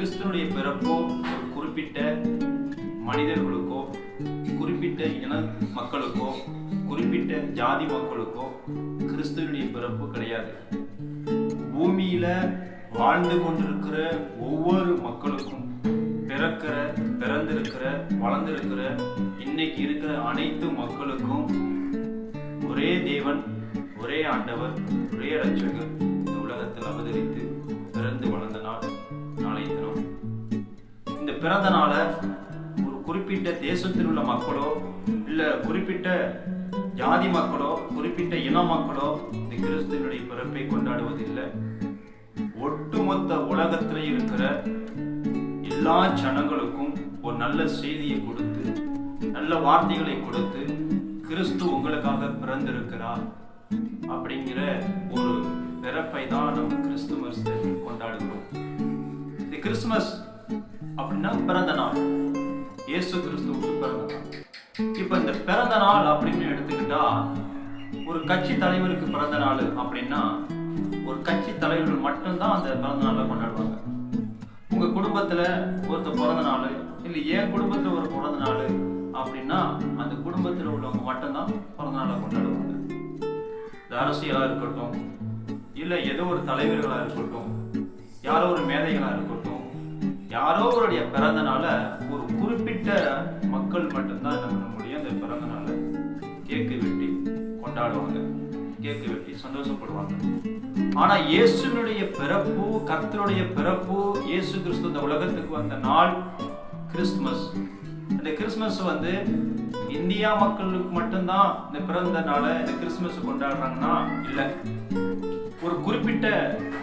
பிறப்போ ஒரு குறிப்பிட்ட மனிதர்களுக்கோ குறிப்பிட்ட இன மக்களுக்கோ குறிப்பிட்ட ஜாதி மக்களுக்கோ கிறிஸ்துவனுடைய பிறப்பு கிடையாது. பூமியில வாழ்ந்து கொண்டிருக்கிற ஒவ்வொரு மக்களுக்கும் பிறக்கிற பிறந்திருக்கிற வளர்ந்திருக்கிற இன்னைக்கு இருக்கிற அனைத்து மக்களுக்கும் ஒரே தேவன் ஒரே ஆண்டவர் ஒரே ரட்சகர் இந்த உலகத்தில் அவதரித்து பிறந்த நாளை ஒரு குறிப்பிட்ட தேசத்தில் உள்ள மக்களோ இல்லை குறிப்பிட்ட ஜாதி மக்களோ குறிப்பிட்ட இன மக்களோ இந்த கிறிஸ்துவனுடைய பிறப்பை கொண்டாடுவதில்லை. ஒட்டுமொத்த உலகத்தில் இருக்கிற எல்லா ஜனங்களுக்கும் ஒரு நல்ல செய்தியை கொடுத்து நல்ல வார்த்தைகளை கொடுத்து கிறிஸ்து உங்களுக்காக பிறந்திருக்கிறார் அப்படிங்கிற ஒரு பிறப்பை தான் நம்ம கிறிஸ்துமஸ் கொண்டாடுகிறோம். இந்த கிறிஸ்துமஸ் அப்படின்னா பிறந்த நாள். இயேசு கிறிஸ்துவுக்கு பிறந்த நாள். இப்போ இந்த பிறந்த நாள் அப்படின்னு எடுத்துக்கிட்டா ஒரு கட்சி தலைவருக்கு பிறந்த நாள் அப்படின்னா ஒரு கட்சி தலைவர்கள் மட்டும்தான் அந்த பிறந்த நாளை கொண்டாடுவாங்க. உங்க குடும்பத்துல ஒருத்தர் பிறந்த நாள் இல்லை என் குடும்பத்துல ஒரு பிறந்த நாள் அப்படின்னா அந்த குடும்பத்தில் உள்ளவங்க மட்டும்தான் பிறந்த நாளை கொண்டாடுவாங்க. இது அரசியலா இருக்கட்டும் இல்லை ஏதோ ஒரு தலைவர்களா இருக்கட்டும் யாரோ ஒரு மேதைகளா இருக்கட்டும் யாரோ ஒருடைய பிறந்த ஒரு குறிப்பிட்ட மக்கள் மட்டும்தான் என்ன பண்ண முடியும்? அந்த பிறந்த நாளை கேக்கு வெட்டி கொண்டாடுவாங்க. கேக்கு வெட்டி சந்தோஷப்படுவாங்க. ஆனா இயேசுனுடைய பிறப்பு கர்த்தருடைய பிறப்பு இயேசு கிறிஸ்து இந்த உலகத்துக்கு வந்த நாள் கிறிஸ்துமஸ். இந்த கிறிஸ்துமஸ் வந்து இந்தியா மக்களுக்கு மட்டும்தான் இந்த பிறந்த நாளை இந்த கிறிஸ்துமஸ் கொண்டாடுறாங்கன்னா இல்லை. ஒரு குறிப்பிட்ட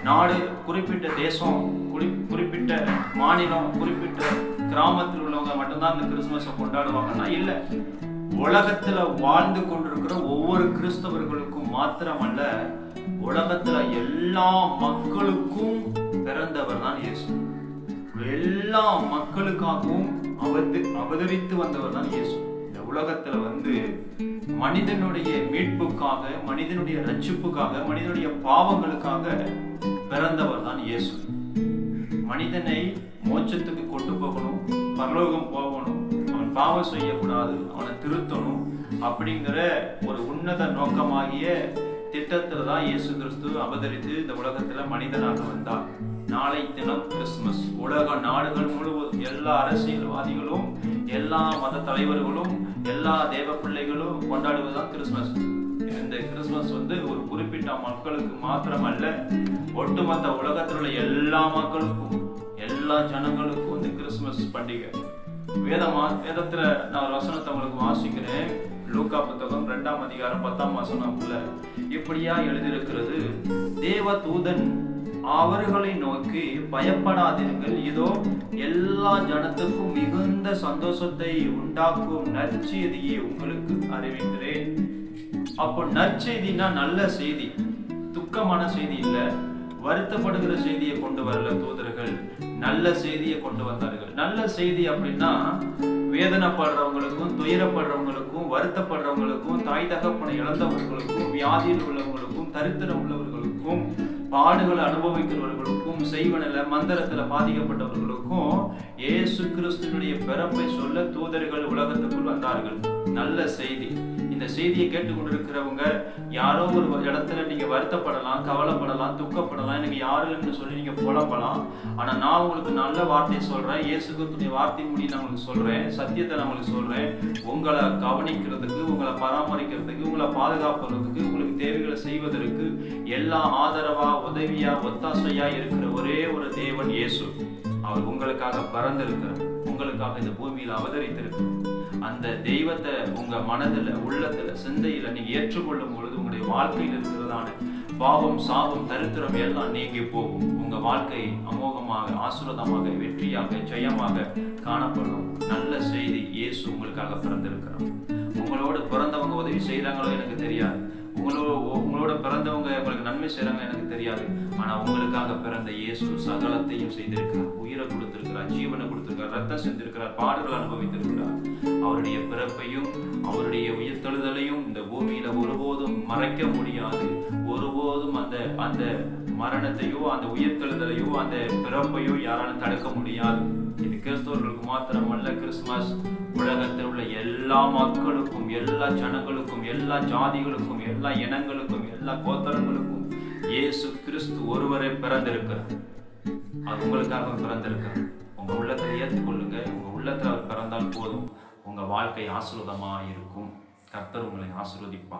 நாடு குறிப்பிட்ட தேசம் குறி குறிப்பிட்ட மாநிலம் குறிப்பிட்ட கிராமத்தில் உள்ளவங்க மட்டும்தான் இந்த கிறிஸ்துமஸை கொண்டாடுவாங்கன்னா இல்லை. உலகத்துல வாழ்ந்து கொண்டிருக்கிற ஒவ்வொரு கிறிஸ்தவர்களுக்கும் மாத்திரமல்ல உலகத்துல எல்லா மக்களுக்கும் பிறந்தவர் தான் இயேசு. எல்லா மக்களுக்காகவும் அவதி அவதரித்து வந்தவர் தான் இயேசு. இந்த உலகத்துல வந்து மனிதனுடைய மீட்புக்காக மனிதனுடைய ரட்சிப்புக்காக மனிதனுடைய பாவங்களுக்காக பிறந்தவர் தான் இயேசு. மனிதனை மோட்சத்துக்கு கொண்டு போகணும் பரலோகம் போகணும் அவன் பாவம் செய்யக்கூடாது அவனை திருத்தணும் அப்படிங்கிற ஒரு உன்னத நோக்கமாகிய திட்டத்தில் தான் இயேசு கிறிஸ்து அவதரித்து இந்த உலகத்தில் மனிதனாக வந்தார். நாளை தினம் கிறிஸ்துமஸ். உலக நாடுகள் முழுவதும் எல்லா அரசியல்வாதிகளும் எல்லா மத தலைவர்களும் எல்லா தேவ பிள்ளைகளும் கொண்டாடுவதுதான் கிறிஸ்துமஸ். இந்த கிறிஸ்துமஸ் வந்து ஒரு குறிப்பிட்ட மக்களுக்கு மாத்திரமல்ல ஒட்டுமொத்த உலகத்தில் உள்ள எல்லா மக்களுக்கும் எல்லா ஜனங்களுக்கும் இந்த கிறிஸ்துமஸ் பண்டிகை. வேதமா வேதத்துல நான் வசனத்தை உங்களுக்கு வாசிக்கிறேன். லூக்கா புத்தகம் ரெண்டாம் அதிகாரம் பத்தாம் வசனம்ல இப்படியா எழுதியிருக்கிறது தேவ தூதன் அவர்களை நோக்கி பயப்படாதீர்கள் இதோ எல்லா ஜனத்துக்கும் மிகுந்த சந்தோஷத்தை உண்டாக்கும் நற்செய்தியை உங்களுக்கு அறிவிக்கிறேன். அப்போ நற்செய்தினா நல்ல செய்தி துக்கமான செய்தி இல்ல. வருத்தப்படுகிற செய்தியை கொண்டு வரல தூதர்கள். நல்ல செய்தியை கொண்டு வந்தார்கள். நல்ல செய்தி அப்படின்னா வேதனைப்படுறவங்களுக்கும் துயரப்படுறவங்களுக்கும் வருத்தப்படுறவங்களுக்கும் தாய் தகப்பனை இழந்தவர்களுக்கும் வியாதியில் உள்ளவங்களுக்கும் தரித்திரம் உள்ளவர்களுக்கும் பாடுகளை அனுபவிக்கிறவர்களுக்கும் செய்வனில் மந்திரத்துல பாதிக்கப்பட்டவர்களுக்கும் ஏசு கிறிஸ்துவனுடைய பிறப்பை சொல்ல தூதர்கள் உலகத்துக்குள் வந்தார்கள். நல்ல செய்தி. இந்த செய்தியை கேட்டுக்கொண்டிருக்கிறவங்க யாரோ ஒரு இடத்துல நீங்க வருத்தப்படலாம் கவலைப்படலாம் துக்கப்படலாம் எனக்கு யாரும் இல்லைன்னு சொல்லி நீங்க புலம்பலாம் ஆனா நான் உங்களுக்கு நல்ல வார்த்தையை சொல்றேன் இயேசுகத்துடைய வார்த்தை முடி நான் உங்களுக்கு சொல்றேன் சத்தியத்தை நான் உங்களுக்கு சொல்றேன். உங்களை கவனிக்கிறதுக்கு உங்களை பராமரிக்கிறதுக்கு உங்களை பாதுகாப்புறதுக்கு உங்களுக்கு தேவைகளை செய்வதற்கு எல்லா ஆதரவா உதவியா ஒத்தாசையா இருக்கிற ஒரே ஒரு தேவன் இயேசு. அவர் உங்களுக்காக பறந்திருக்கிறார். உங்களுக்காக இந்த பூமியில் அவதரித்திருக்கிறார் அந்த தெய்வத்தை உங்க மனதுல உள்ளத்துல சிந்தையில நீங்க ஏற்றுக்கொள்ளும் பொழுது உங்களுடைய வாழ்க்கையில் இருக்கிறதான பாவம் சாபம் தரித்திரம் எல்லாம் நீங்கி போகும். உங்க வாழ்க்கை அமோகமாக ஆசுரதமாக வெற்றியாக ஜெயமாக காணப்படும். நல்ல செய்தி இயேசு உங்களுக்காக பிறந்திருக்கிறார். உங்களோட பிறந்தவங்க உதவி செய்யறாங்களோ எனக்கு தெரியாது. உங்களோட உங்களோட பிறந்தவங்க உங்களுக்கு நன்மை செய்றாங்க எனக்கு தெரியாது. ஆனா உங்களுக்காக பிறந்த இயேசு சகலத்தையும் செய்திருக்கிறார். உயிரை கொடுத்திருக்கிறார் ஜீவனை கொடுத்திருக்கிறார் ரத்தம் செஞ்சிருக்கிறார் பாடல்கள் அனுபவித்திருக்கிறார். அவருடைய பிறப்பையும் அவருடைய உயிர்த்தெழுதலையும் இந்த பூமியில ஒருபோதும் மறைக்க முடியாது. ஒருபோதும் அந்த அந்த மரணத்தையோ அந்த உயிர்த்தெழுதலையோ அந்த பிறப்பையோ யாராலும் தடுக்க முடியாது. இது கிறிஸ்தவர்களுக்கு மாத்திரமல்ல கிறிஸ்துமஸ் உலகத்தில் உள்ள எல்லா மக்களுக்கும் எல்லா ஜனங்களுக்கும் எல்லா ஜாதிகளுக்கும் எல்லா இனங்களுக்கும் எல்லா கோத்தரங்களுக்கும் இயேசு கிறிஸ்து ஒருவரை பிறந்திருக்கிறார். அது உங்களுக்காக பிறந்திருக்கிறார். உங்க உள்ளத்தை ஏற்றுக்கொள்ளுங்க. உங்க உள்ளத்தில் அவர் பிறந்தால் போதும். உங்க வாழ்க்கை ஆசீர்வாதமா இருக்கும் கர்த்தர் உங்களை ஆசீர்வதிப்பார்.